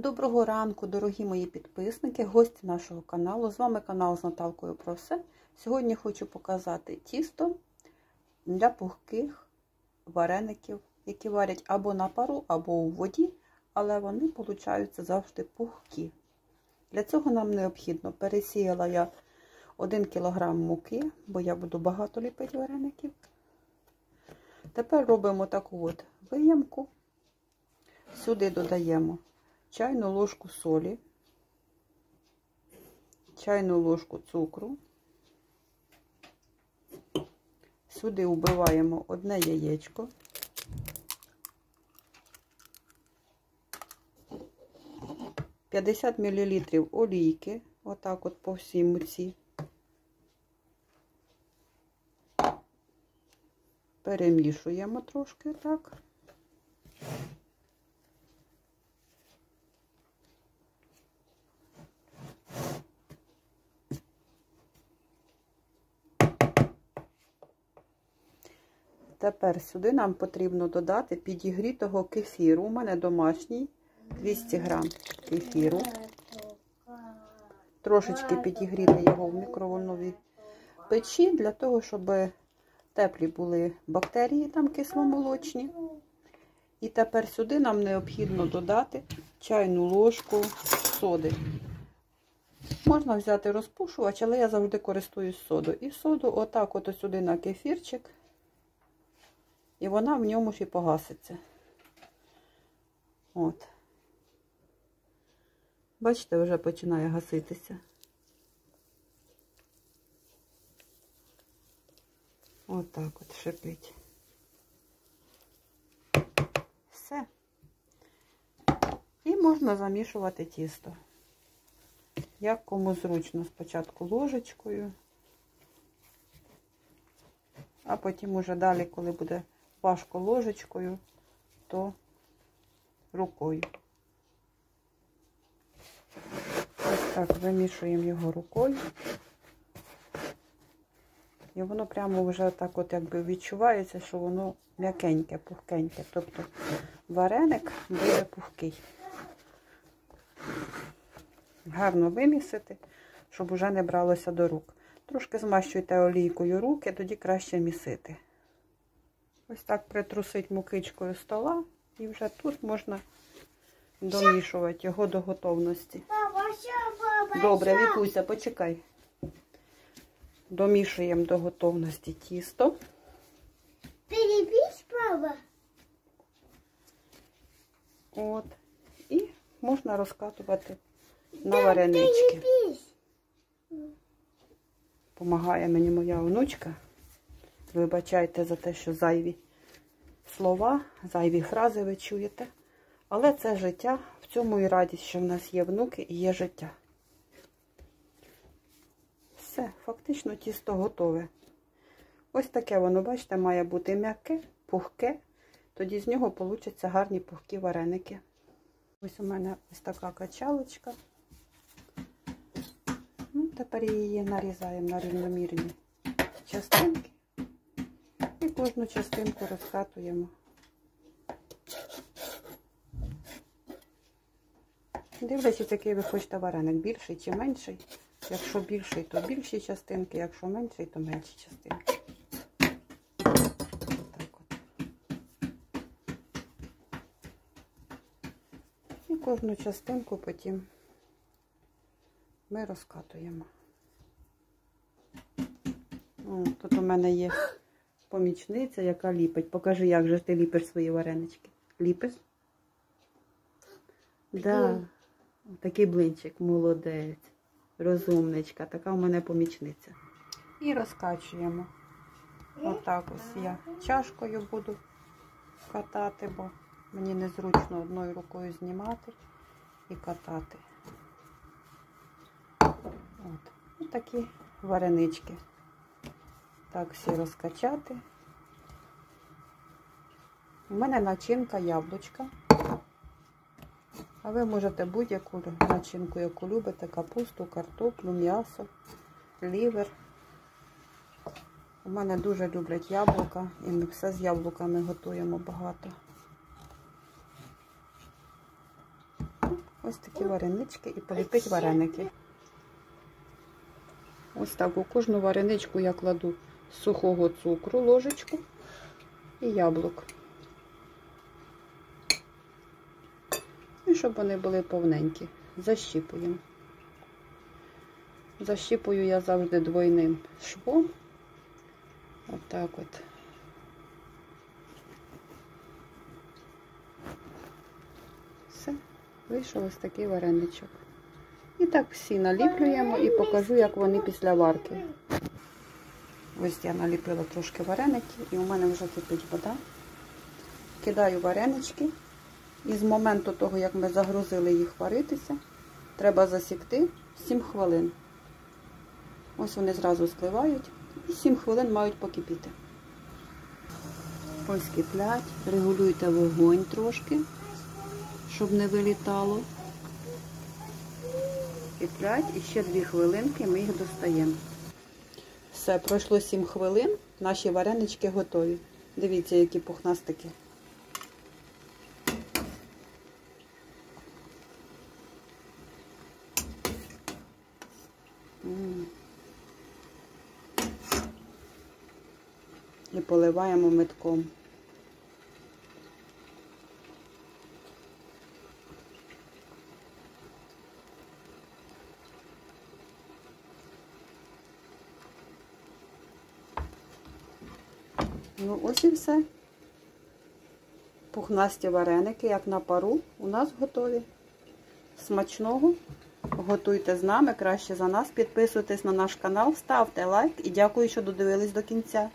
Доброго ранку, дорогі мої підписники, гості нашого каналу. З вами канал з Наталкою про все. Сьогодні хочу показати тісто для пухких вареників, які варять або на пару, або у воді, але вони получаються завжди пухкі. Для цього нам необхідно пересіяла я 1 кг муки, бо я буду багато ліпити вареників. Тепер робимо таку от виямку. Сюди додаємо чайну ложку солі, чайну ложку цукру. Сюди вбиваємо одне яєчко. П'ятдесят мл олійки, отак от по всій муці. Перемішуємо трошки так. Тепер сюди нам потрібно додати підігрітого кефіру. У мене домашній 200 грам кефіру. Трошечки підігріти його в мікроволновій печі, для того, щоб теплі були бактерії там кисломолочні. І тепер сюди нам необхідно додати чайну ложку соди. Можна взяти розпушувач, але я завжди користуюсь содою. І соду отак от сюди на кефірчик. І вона в ньому ж і погаситься. От. Бачите, вже починає гаситися. Отак от, от шипить. Все. І можна замішувати тісто. Як кому зручно, спочатку ложечкою, а потім уже далі, коли буде важко ложечкою, то рукою. Ось так замішуємо його рукою. І воно прямо вже так от якби відчувається, що воно м'якеньке, пухкеньке. Тобто вареник буде пухкий. Гарно вимісити, щоб уже не бралося до рук. Трошки змащуйте олійкою руки, тоді краще місити. Ось так притрусить мукичкою стола, і вже тут можна домішувати його до готовності. Добре, Вікуся, почекай. Домішуємо до готовності тісто. Перебіж, папа. От. І можна розкатувати на варенички. Помагає мені моя онучка. Вибачайте за те, що зайві слова, зайві фрази ви чуєте. Але це життя. В цьому і радість, що в нас є внуки і є життя. Все, фактично тісто готове. Ось таке воно, бачите, має бути м'яке, пухке. Тоді з нього получаться гарні пухкі вареники. Ось у мене ось така качалочка. Ну, Тепер її нарізаємо на рівномірні частинки. Кожну частинку розкатуємо. Дивлячись, який ви хочете вареник, більший чи менший. Якщо більший, то більші частинки, якщо менший, то менші частинки. І кожну частинку потім ми розкатуємо. О, тут у мене є помічниця, яка ліпить. Покажи, як же ти ліпиш свої варенички. Ліпиш? Да. Такий блинчик, молодець, розумничка, така у мене помічниця. І розкачуємо. Отак ось я чашкою буду катати, бо мені незручно одною рукою знімати і катати. От. І такі варенички. Так, всі розкачати. У мене начинка яблучка. А ви можете будь-яку начинку, яку любите, капусту, картоплю, м'ясо, лівер. У мене дуже люблять яблука, і ми все з яблуками готуємо багато. ось такі варенички і поліпить вареники. Ось так у кожну вареничку я кладу сухого цукру, ложечку і яблук. І щоб вони були повненькі. Защіпуємо. Защіпую я завжди двойним швом. Отак от. Все, вийшов ось такий вареничок. І так всі наліплюємо і покажу, як вони після варки. Ось я наліпила трошки вареників і у мене вже кипить вода. Кидаю варенички. І з моменту того, як ми загрузили їх варитися, треба засікти 7 хвилин. Ось вони зразу спливають і 7 хвилин мають покипіти. Ось киплять, регулюйте вогонь трошки, щоб не вилітало. Киплять і ще 2 хвилинки ми їх достаємо. Все, пройшло 7 хвилин, наші варенички готові. Дивіться, які пухнастики. І поливаємо метком. Ну, ось і все. Пухнасті вареники, як на пару, у нас готові. Смачного! Готуйте з нами, краще за нас. Підписуйтесь на наш канал, ставте лайк і дякую, що додивились до кінця.